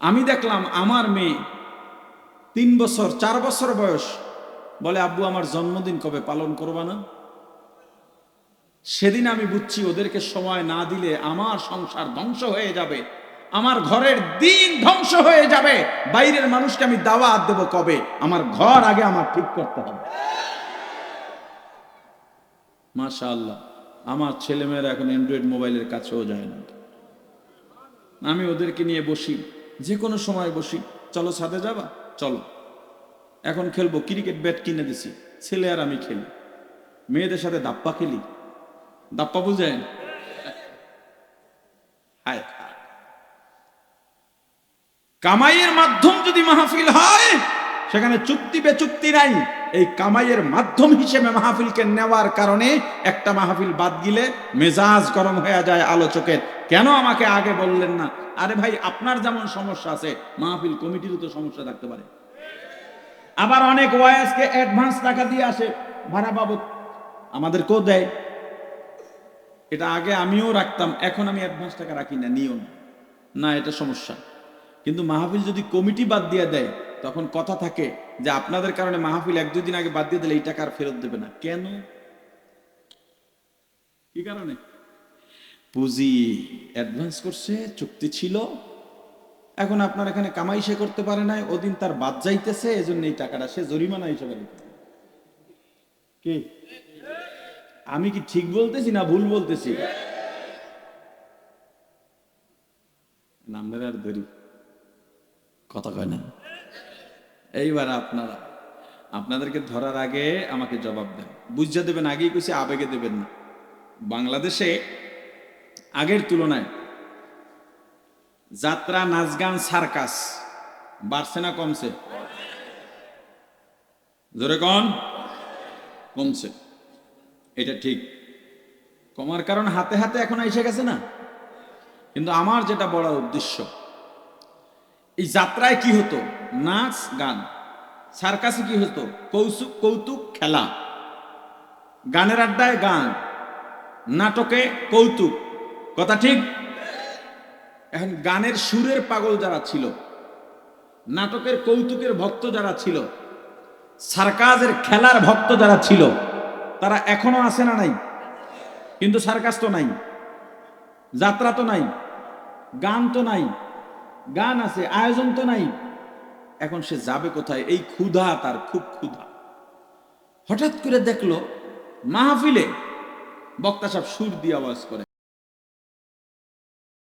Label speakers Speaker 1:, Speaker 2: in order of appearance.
Speaker 1: আমি দেখলাম আমার মেয়ে তিন বছর, চার বছর বয়স। বলে, আব্বু, আমার জন্মদিন কবে? পালন করবা না? সেদিন আমি বুঝছি ওদেরকে সময় না দিলে আমার সংসার ধ্বংস হয়ে যাবে। আমার ঘরের দিন ধ্বংস হয়ে যাবে। বাইরের মানুষকে আমি দাওয়াত দেব কবে? আমার ঘর আগে আমার ঠিক করতে হবে। মাশাআল্লাহ, আমার ছেলেমেয়েরা এখন অ্যান্ড্রয়েড মোবাইলের কাছেও যায় না। আমি ওদেরকে নিয়ে বসি। যে কোনো সময় বসি, চলো ছাদে যাবা? চলো। এখন খেলব ক্রিকেট ব্যাট কিনে দিছি, ছেলে আর আমি খেলি। মেয়েদের সাথে দাপ্পা খেলি। দাপ্পা বুঝেন। কামাইয়ের মাধ্যম যদি মাহফিল হয়, সেখানে চুক্তি বেচুক্তি নাই। এই কামাইয়ের মাধ্যম হিসেবে মাহফিলকে নেওয়ার কারণে একটা মাহফিল বাদ গিলে মেজাজ গরম হয়ে যায় আলোচকের। কেন আমাকে আগে বললেন না? আরে ভাই, আপনার যেমন সমস্যা আছে, মাহফিল কমিটিরও তো সমস্যা থাকতে পারে। আবার অনেক ওয়াইসকে অ্যাডভান্স টাকা দিয়ে আসে, ভাড়া বাবদ। আমাদেরকেও দেয়। এটা আগে আমিও রাখতাম, এখন আমি অ্যাডভান্স টাকা রাখি না, নিও না। না, এটা সমস্যা। কিন্তু মাহফিল যদি কমিটি বাদ দিয়ে দেয়, তখন কথা থাকে যে আপনাদের কারণে মাহফিল এক দুই দিন আগে বাদ দিয়ে দিলে এই টাকা আর ফেরত দেবে না। কেন? কি কারণে? পুঁজি অ্যাডভান্স করছে, চুক্তি ছিল। এখন আপনার এখানে কামাই সে করতে পারে নাই, ওদিন তার বাদ যাইতেছে, এজন্য এই টাকাটা সে জরিমানা হিসেবে। কি? আমি কি ঠিক বলতেছি না ভুল বলতেছি? নামের আর ধরি কথা কয় না। এইবার আপনারা, আপনাদেরকে ধরার আগে আমাকে জবাব দেন। বুঝতে দেবেন, আগেই কইছে আবেগে দেবেন না। বাংলাদেশে আগের তুলনায়। যাত্রা নাচ গান সার্কাস, বাড়ছে না, কমছে? জোরে কন। কমছে। এটা ঠিক। কমার কারণ হাতে হাতে এখন এসে গেছে না? কিন্তু আমার যেটা বড় উদ্দেশ্য, এই যাত্রায় কি হতো? নাচ গান সার্কাসে কি হতো? কৌতুক কৌতুক, খেলা। গানের আড্ডায় গান, নাটকে কৌতুক। কথা ঠিক? এখন গানের সুরের পাগল যারা ছিল, নাটকের কৌতুকের ভক্ত যারা ছিল, সার্কাসের খেলার ভক্ত যারা ছিল, তারা এখনও আছে না নাই? কিন্তু সার্কাস তো নাই, যাত্রা তো নাই, গান তো নাই, গান আছে, আয়োজন তো নাই। এখন সে যাবে কোথায়? এই ক্ষুধা তার, খুব ক্ষুধা। হঠাৎ করে দেখল মাহফিলে বক্তা সব সুর দিয়ে আওয়াজ করে।